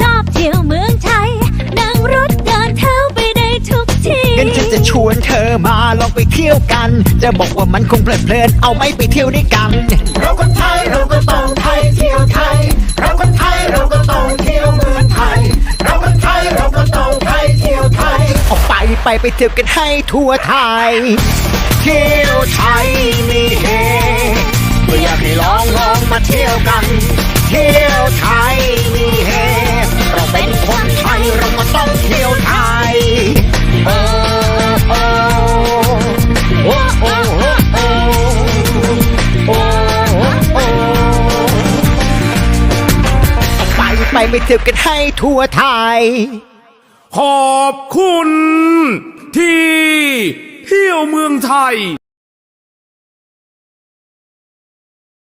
ชอบเที่ยวเมืองไทย นั่งรถเดินเท้าไปได้ทุกที่งั้นฉันจะชวนเธอมาลองไปเที่ยวกัน จะบอกว่ามันคงเพลิดเพลินเอาไม่ไปเที่ยวด้วยกัน เราคนไทยเราก็ต้องไทยเที่ยวไทย เราคนไทยเราก็ต้องเที่ยวเมืองไทย เราคนไทยเราก็ต้องไทยเที่ยวไทย ออกไปไปไปเที่ยวกันให้ทั่วไทย เที่ยวไทยมีเฮก็อยากให้ลองลองมาเที่ยวกัน ไปไปไปเที่ยวกันให้ทั่วไทย ขอบคุณที่เที่ยวเมืองไทย